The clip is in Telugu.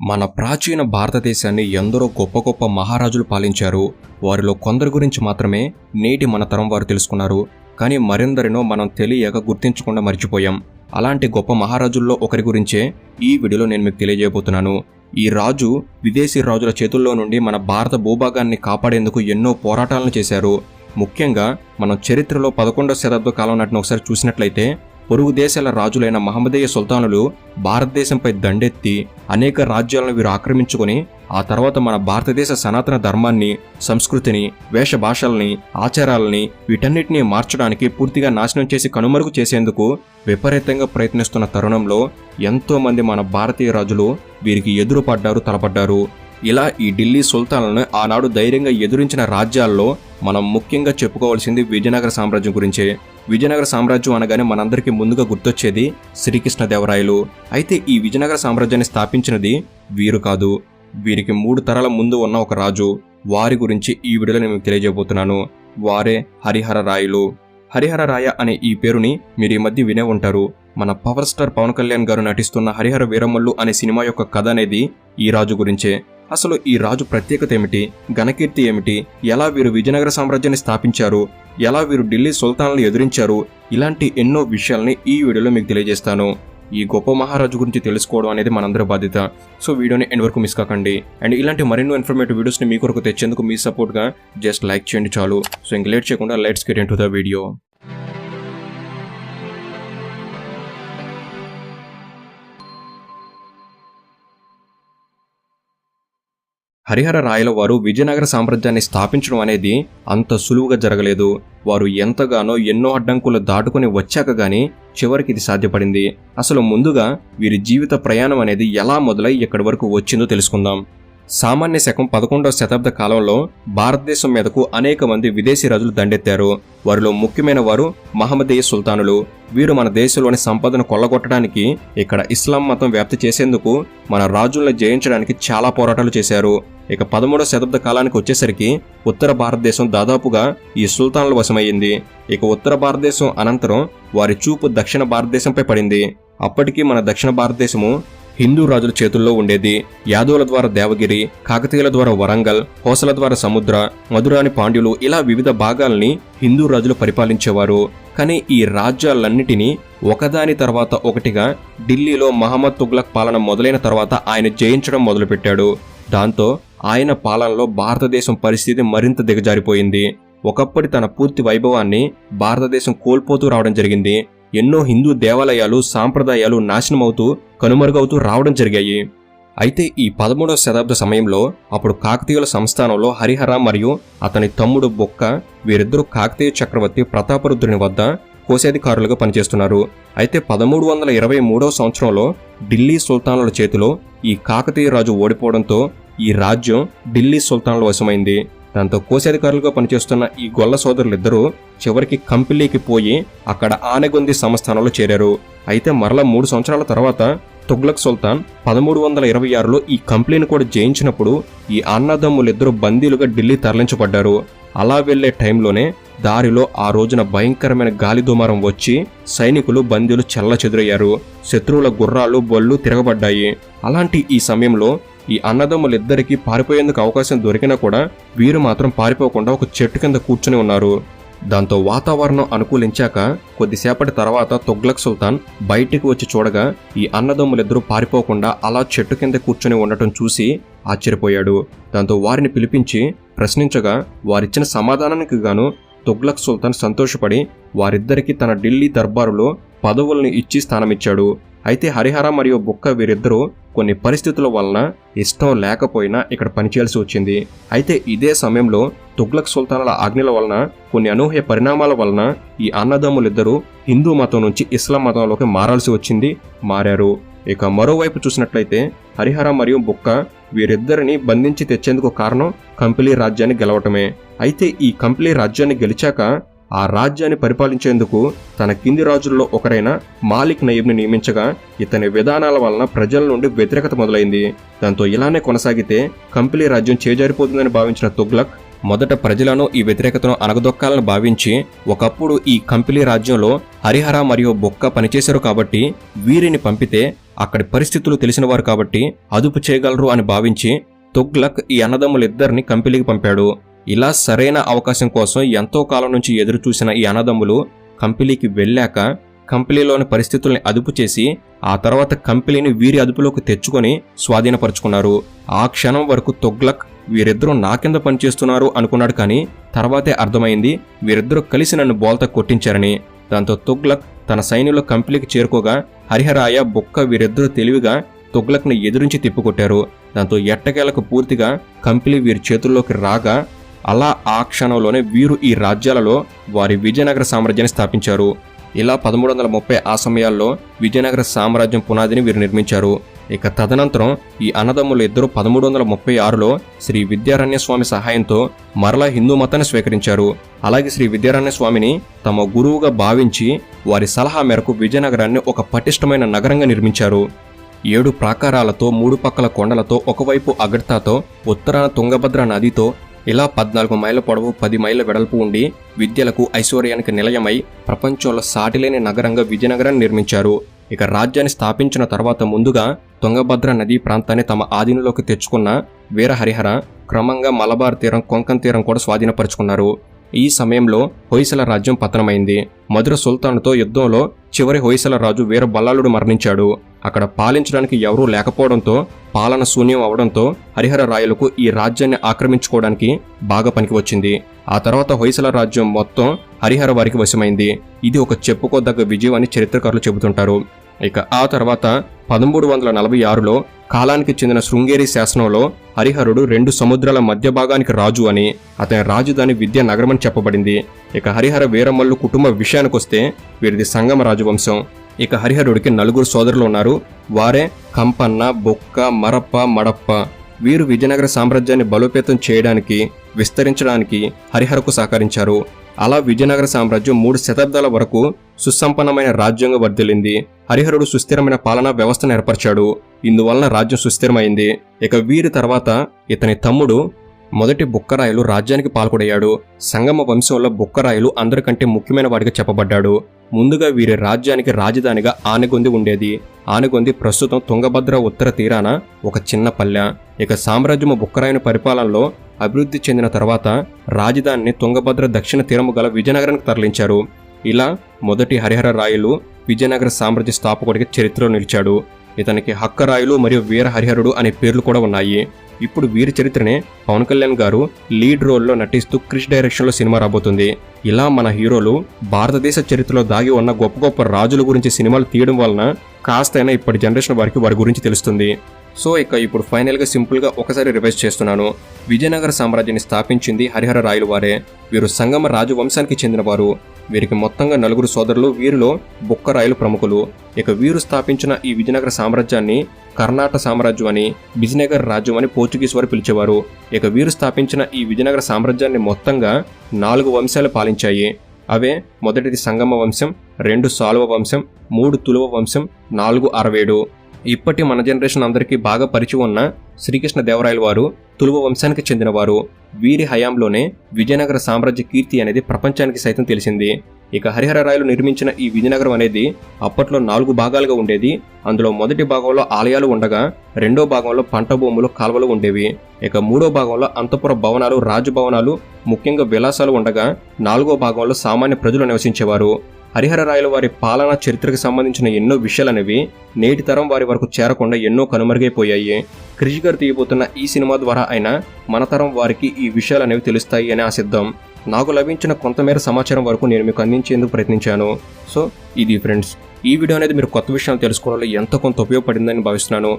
మన ప్రాచీన భారతదేశాన్ని ఎందరో గొప్ప గొప్ప మహారాజులు పాలించారు. వారిలో కొందరి గురించి మాత్రమే నేటి మన తరం వారు తెలుసుకున్నారు. కానీ మరెందరినో మనం తెలియక గుర్తించకుండా మర్చిపోయాం. అలాంటి గొప్ప మహారాజుల్లో ఒకరి గురించే ఈ వీడియోలో నేను మీకు తెలియజేయబోతున్నాను. ఈ రాజు విదేశీ రాజుల చేతుల్లో నుండి మన భారత భూభాగాన్ని కాపాడేందుకు ఎన్నో పోరాటాలను చేశారు. ముఖ్యంగా మనం చరిత్రలో పదకొండవ శతాబ్ద కాలం నాటిని ఒకసారి చూసినట్లయితే పొరుగు దేశాల రాజులైన మహమ్మదీయ సుల్తానులు భారతదేశంపై దండెత్తి అనేక రాజ్యాలను వీరు ఆక్రమించుకొని ఆ తర్వాత మన భారతదేశ సనాతన ధర్మాన్ని సంస్కృతిని వేష భాషల్ని ఆచారాలని వీటన్నిటిని మార్చడానికి పూర్తిగా నాశనం చేసి కనుమరుగు చేసేందుకు విపరీతంగా ప్రయత్నిస్తున్న తరుణంలో ఎంతోమంది మన భారతీయ రాజులు వీరికి ఎదురుపడ్డారు తలపడ్డారు. ఇలా ఈ ఢిల్లీ సుల్తాన్లను ఆనాడు ధైర్యంగా ఎదురించిన రాజ్యాల్లో మనం ముఖ్యంగా చెప్పుకోవాల్సింది విజయనగర సామ్రాజ్యం గురించే. విజయనగర సామ్రాజ్యం అనగానే మనందరికీ ముందుగా గుర్తొచ్చేది శ్రీకృష్ణదేవరాయలు. అయితే ఈ విజయనగర సామ్రాజ్యాన్ని స్థాపించినది వీరు కాదు. వీరికి మూడు తరాల ముందు ఉన్న ఒక రాజు. వారి గురించి ఈ వీడియోలో నేను తెలియజేయబోతున్నాను. వారే హరిహర రాయలు. హరిహర రాయ అనే ఈ పేరుని మీరు ఈ మధ్య వినే ఉంటారు. మన పవర్ స్టార్ పవన్ కళ్యాణ్ గారు నటిస్తున్న హరిహర వీరమల్లు అనే సినిమా యొక్క కథ అనేది ఈ రాజు గురించే. అసలు ఈ రాజు ప్రత్యేకత ఏమిటి? ఘనకీర్తి ఏమిటి? ఎలా వీరు విజయనగర సామ్రాజ్యాన్ని స్థాపించారు? ఎలా వీరు ఢిల్లీ సుల్తాన్లు ఎదురించారు? ఇలాంటి ఎన్నో విషయాల్ని ఈ వీడియోలో మీకు తెలియజేస్తాను. ఈ గొప్ప మహారాజు గురించి తెలుసుకోవడం అనేది మనందరి బాధ్యత. సో వీడియోని ఎండ్ వరకు మిస్ కాకండి. అండ్ ఇలాంటి మరెన్నో ఇన్ఫర్మేటివ్ వీడియోస్ని మీ కొరకు తెచ్చేందుకు మీ సపోర్ట్గా జస్ట్ లైక్ చేయండి చాలు. సో ఇంక లేట్ చేయకుండా let's get in to the video Harihara Rayala వారు విజయనగర సామ్రాజ్యాన్ని స్థాపించడం అనేది అంత సులువుగా జరగలేదు. వారు ఎంతగానో ఎన్నో అడ్డంకులు దాటుకుని వచ్చాక గాని చివరికి ఇది సాధ్యపడింది. అసలు ముందుగా వీరి జీవిత ప్రయాణం అనేది ఎలా మొదలై ఇక్కడి వరకు వచ్చిందో తెలుసుకుందాం. సామాన్య శకం పదకొండవ శతాబ్ద కాలంలో భారతదేశం మీదకు అనేక మంది విదేశీ రాజులు దండెత్తారు. వారిలో ముఖ్యమైన వారు మహమ్మదీయ సుల్తానులు. వీరు మన దేశంలోని సంపదను కొల్లగొట్టడానికి ఇక్కడ ఇస్లాం మతం వ్యాప్తి చేసేందుకు మన రాజులను జయించడానికి చాలా పోరాటాలు చేశారు. ఇక పదమూడవ శతాబ్ద కాలానికి వచ్చేసరికి ఉత్తర భారతదేశం దాదాపుగా ఈ సుల్తానుల వశమయ్యింది. ఇక ఉత్తర భారతదేశం అనంతరం వారి చూపు దక్షిణ భారతదేశంపై పడింది. అప్పటికీ మన దక్షిణ భారతదేశము హిందూ రాజుల చేతుల్లో ఉండేది యాదవుల ద్వారా దేవగిరి కాకతీయుల ద్వారా వరంగల్ హోసల ద్వారా సముద్ర మధురాని పాండ్యులు ఇలా వివిధ భాగాల్ని హిందూ రాజులు పరిపాలించేవారు. కానీ ఈ రాజ్యాలన్నిటినీ ఒకదాని తర్వాత ఒకటిగా ఢిల్లీలో మహమ్మద్ తుగ్లక్ పాలన మొదలైన తర్వాత ఆయన జయించడం మొదలుపెట్టాడు. దాంతో ఆయన పాలనలో భారతదేశం పరిస్థితి మరింత దిగజారిపోయింది. ఒకప్పటి తన పూర్తి వైభవాన్ని భారతదేశం కోల్పోతూ రావడం జరిగింది. ఎన్నో హిందూ దేవాలయాలు సాంప్రదాయాలు నాశనమవుతూ కనుమరుగవుతూ రావడం జరిగాయి. అయితే ఈ పదమూడవ శతాబ్ద సమయంలో అప్పుడు కాకతీయుల సంస్థానంలో హరిహర మరియు అతని తమ్ముడు బొక్క వీరిద్దరూ కాకతీయ చక్రవర్తి ప్రతాపరుద్రుని వద్ద కోశాధికారులుగా పనిచేస్తున్నారు. అయితే పదమూడు వందల ఇరవై మూడవ సంవత్సరంలో ఢిల్లీ సుల్తానుల చేతిలో ఈ కాకతీయ రాజు ఓడిపోవడంతో ఈ రాజ్యం ఢిల్లీ సుల్తానుల వశమైంది. దాంతో కోశాధికారులుగా పనిచేస్తున్న ఈ గొల్ల సోదరులిద్దరూ చివరికి కంపిలీకి పోయి అక్కడ ఆనెగొంది సంస్థానంలో చేరారు. అయితే మరల మూడు సంవత్సరాల తర్వాత తుగ్లక్ సుల్తాన్ పదమూడు వందల ఇరవై ఆరులో ఈ కంప్లీని కూడా జయించినప్పుడు ఈ అన్నదమ్ములిద్దరూ బందీలుగా ఢిల్లీ తరలించబడ్డారు. అలా వెళ్ళే టైంలోనే దారిలో ఆ రోజున భయంకరమైన గాలి దుమారం వచ్చి సైనికులు బందీలు చెల్ల చెదురయ్యారు శత్రువుల గుర్రాలు బొల్లు తిరగబడ్డాయి. అలాంటి ఈ సమయంలో ఈ అన్నదమ్ములిద్దరికీ పారిపోయేందుకు అవకాశం దొరికినా కూడా వీరు మాత్రం పారిపోకుండా ఒక చెట్టు కింద కూర్చుని ఉన్నారు. దాంతో వాతావరణం అనుకూలించాక కొద్దిసేపటి తర్వాత తొగ్లక్ సుల్తాన్ బయటికి వచ్చి చూడగా ఈ అన్నదమ్ములిద్దరూ పారిపోకుండా అలా చెట్టు కింద కూర్చుని ఉండటం చూసి ఆశ్చర్యపోయాడు. దాంతో వారిని పిలిపించి ప్రశ్నించగా వారిచ్చిన సమాధానానికి గాను తొగ్లక్ సుల్తాన్ సంతోషపడి వారిద్దరికీ తన ఢిల్లీ దర్బారులో పదవులను ఇచ్చి స్థానమిచ్చాడు. అయితే హరిహర మరియు బుక్క వీరిద్దరూ కొన్ని పరిస్థితుల వలన ఇష్టం లేకపోయినా ఇక్కడ పనిచేయాల్సి వచ్చింది. అయితే ఇదే సమయంలో తుగ్లక్ సుల్తానుల ఆజ్ఞల వలన కొన్ని అనూహ్య పరిణామాల వలన ఈ అన్నదమ్ములిద్దరూ హిందూ మతం నుంచి ఇస్లాం మతంలోకి మారాల్సి వచ్చింది మారారు. ఇక మరోవైపు చూసినట్లయితే హరిహర మరియు బుక్క వీరిద్దరిని బంధించి తెచ్చేందుకు కారణం కంపిలీ రాజ్యాన్ని గెలవటమే. అయితే ఈ కంపిలీ రాజ్యాన్ని గెలిచాక ఆ రాజ్యాన్ని పరిపాలించేందుకు తన కింది రాజుల్లో ఒకరైన మాలిక్ నయీబ్ని నియమించగా ఇతని విధానాల వలన ప్రజల నుండి వ్యతిరేకత మొదలైంది. దాంతో ఇలానే కొనసాగితే కంపెనీ రాజ్యం చేజారిపోతుందని భావించిన తుగ్లక్ మొదట ప్రజలను ఈ వ్యతిరేకతను అనగదొక్కాలని భావించి ఒకప్పుడు ఈ కంపిలీ రాజ్యంలో హరిహర మరియు బొక్క పనిచేశారు కాబట్టి వీరిని పంపితే అక్కడి పరిస్థితులు తెలిసినవారు కాబట్టి అదుపు చేయగలరు అని భావించి తుగ్లక్ ఈ అన్నదమ్ములిద్దరిని కంపెనీకి పంపాడు. ఇలా సరైన అవకాశం కోసం ఎంతో కాలం నుంచి ఎదురుచూసిన ఈ అన్నదమ్ములు కంపెనీకి వెళ్ళాక కంపెనీలోని పరిస్థితుల్ని అదుపు చేసి ఆ తర్వాత కంపెనీని వీరి అదుపులోకి తెచ్చుకొని స్వాధీనపరుచుకున్నారు. ఆ క్షణం వరకు తొగ్లక్ వీరిద్దరూ నా కింద పనిచేస్తున్నారు అనుకున్నాడు కానీ తర్వాతే అర్థమైంది వీరిద్దరూ కలిసి నన్ను బోల్తా కొట్టించారని. దాంతో తుగ్లక్ తన సైన్యంలో కంపెనీకి చేరుకోగా హరిహరాయ బొక్క వీరిద్దరూ తెలివిగా తుగ్లక్ని ఎదురించి తిప్పికొట్టారు. దాంతో ఎట్టకేలకు పూర్తిగా కంపెనీ వీరి చేతుల్లోకి రాగా అలా ఆ క్షణంలోనే వీరు ఈ రాజ్యాలలో వారి విజయనగర సామ్రాజ్యాన్ని స్థాపించారు. ఇలా పదమూడు వందల ముప్పై ఆ సమయాల్లో విజయనగర సామ్రాజ్యం పునాదిని వీరు నిర్మించారు. ఇక తదనంతరం ఈ అన్నదమ్ములు ఇద్దరు పదమూడు వందల ముప్పై ఆరులో శ్రీ విద్యారణ్య స్వామి సహాయంతో మరలా హిందూ మతాన్ని స్వీకరించారు. అలాగే శ్రీ విద్యారణ్య స్వామిని తమ గురువుగా భావించి వారి సలహా మేరకు విజయనగరాన్ని ఒక పటిష్టమైన నగరంగా నిర్మించారు. ఏడు ప్రాకారాలతో మూడు పక్కల కొండలతో ఒకవైపు అగర్తాతో ఉత్తరాన తుంగభద్ర నదితో ఇలా పద్నాలుగు మైళ్ళ పొడవు పది మైళ్ళ వెడల్పు ఉండి విద్యలకు ఐశ్వర్యానికి నిలయమై ప్రపంచంలో సాటిలేని నగరంగా విజయనగరాన్ని నిర్మించారు. ఇక రాజ్యాన్ని స్థాపించిన తర్వాత ముందుగా తుంగభద్ర నదీ ప్రాంతాన్ని తమ ఆధీనంలోకి తెచ్చుకున్న వీరహరిహర క్రమంగా మలబార్ తీరం కొంకన్ తీరం కూడా స్వాధీనపరుచుకున్నారు. ఈ సమయంలో హొయసల రాజ్యం పతనమైంది. మధుర సుల్తాన్తో యుద్ధంలో చివరి హొయసల రాజు వీర బల్లాలుడు మరణించాడు. అక్కడ పాలించడానికి ఎవరూ లేకపోవడంతో పాలన శూన్యం అవడంతో హరిహర రాయలకు ఈ రాజ్యాన్ని ఆక్రమించుకోవడానికి బాగా పనికి వచ్చింది. ఆ తర్వాత హొయసల రాజ్యం మొత్తం హరిహర వారికి వశమైంది. ఇది ఒక చెప్పుకోదగ్గ విజయం అని చరిత్రకారులు చెబుతుంటారు. ఇక ఆ తర్వాత పదమూడు వందల నలభై ఆరులో కాలానికి చెందిన శృంగేరి శాసనంలో హరిహరుడు రెండు సముద్రాల మధ్య భాగానికి రాజు అని అతని రాజధాని విద్యా నగరమని చెప్పబడింది. ఇక హరిహర వీరమల్లు కుటుంబ విషయానికొస్తే వీరిది సంగమ రాజవంశం ఇక హరిహరుడికి నలుగురు సోదరులు ఉన్నారు. వారే కంపన్న బొక్క మరప్ప మడప్ప. వీరు విజయనగర సామ్రాజ్యాన్ని బలోపేతం చేయడానికి విస్తరించడానికి హరిహరకు సహకరించారు. అలా విజయనగర సామ్రాజ్యం మూడు శతాబ్దాల వరకు సుసంపన్నమైన రాజ్యంగా వర్ధిల్లింది. హరిహరుడు సుస్థిరమైన పాలనా వ్యవస్థను ఏర్పరిచాడు. ఇందువలన రాజ్యం సుస్థిరమైంది. ఇక వీరి తర్వాత ఇతని తమ్ముడు మొదటి బుక్కరాయలు రాజ్యానికి పాల్పడయ్యాడు సంగమ వంశంలో బుక్కరాయలు అందరికంటే ముఖ్యమైన వాడిగా చెప్పబడ్డాడు. ముందుగా వీరి రాజ్యానికి రాజధానిగా ఆనగొంది ఉండేది. ఆనగొంది ప్రస్తుతం తుంగభద్ర ఉత్తర తీరాన ఒక చిన్న పల్లె. ఇక సామ్రాజ్యము బుక్కరాయన పరిపాలనలో అభివృద్ధి చెందిన తర్వాత రాజధానిని తుంగభద్ర దక్షిణ తీరము గల విజయనగరానికి తరలించారు. ఇలా మొదటి హరిహర రాయలు విజయనగర సామ్రాజ్య స్థాపకుడికి చరిత్రలో నిలిచాడు. ఇతనికి హక్కరాయులు మరియు వీర హరిహరుడు అనే పేర్లు కూడా ఉన్నాయి. ఇప్పుడు వీరి చరిత్రనే పవన్ కళ్యాణ్ గారు లీడ్ రోల్లో నటిస్తూ క్రిష్ డైరెక్షన్లో సినిమా రాబోతుంది. ఇలా మన హీరోలు భారతదేశ చరిత్రలో దాగి ఉన్న గొప్ప గొప్ప రాజుల గురించి సినిమాలు తీయడం వలన కాస్తైనా ఇప్పటి జనరేషన్ వారికి వారి గురించి తెలుస్తుంది. సో ఇక ఇప్పుడు ఫైనల్గా సింపుల్గా ఒకసారి రివైజ్ చేస్తున్నాను. విజయనగర సామ్రాజ్యాన్ని స్థాపించింది హరిహర రాయలు వారే వీరు సంగమ రాజవంశానికి చెందినవారు. వీరికి మొత్తంగా నలుగురు సోదరులు వీరిలో బుక్కరాయలు ప్రముఖులు. ఇక వీరు స్థాపించిన ఈ విజయనగర సామ్రాజ్యాన్ని కర్ణాటక సామ్రాజ్యం అని విజయనగర రాజ్యం అని పోర్చుగీస్ వారు పిలిచేవారు. ఇక వీరు స్థాపించిన ఈ విజయనగర సామ్రాజ్యాన్ని మొత్తంగా నాలుగు వంశాలు పాలించాయి. అవే మొదటిది సంగమ వంశం రెండు సాలువ వంశం మూడు తులువ వంశం నాలుగు అరవేడు. ఇప్పటి మన జనరేషన్ అందరికీ బాగా పరిచి ఉన్న శ్రీకృష్ణదేవరాయల వారు తులువ వంశానికి చెందినవారు. వీరి హయాంలోనే విజయనగర సామ్రాజ్య కీర్తి అనేది ప్రపంచానికి సైతం తెలిసింది. ఇక హరిహర రాయలు నిర్మించిన ఈ విజయనగరం అనేది అప్పట్లో నాలుగు భాగాలుగా ఉండేది. అందులో మొదటి భాగంలో ఆలయాలు ఉండగా రెండో భాగంలో పంట భూములు కాలువలు ఉండేవి. ఇక మూడో భాగంలో అంతపుర భవనాలు రాజభవనాలు ముఖ్యంగా విలాసాలు ఉండగా నాలుగో భాగంలో సామాన్య ప్రజలు నివసించేవారు. హరిహరరాయల వారి పాలనా చరిత్రకు సంబంధించిన ఎన్నో విషయాలనేవి నేటి తరం వారి వరకు చేరకుండా ఎన్నో కనుమరుగైపోయాయి. క్రిష్ గారు తీయబోతున్న ఈ సినిమా ద్వారా అయినా మన తరం వారికి ఈ విషయాలనేవి తెలుస్తాయి అని ఆశిద్దాం. నాకు లభించిన కొంతమేర సమాచారం వరకు నేను మీకు అందించేందుకు ప్రయత్నించాను. సో ఇది ఫ్రెండ్స్ ఈ వీడియో అనేది మీరు కొత్త విషయాలు తెలుసుకోవడంలో ఎంత కొంత ఉపయోగపడిందని భావిస్తున్నాను.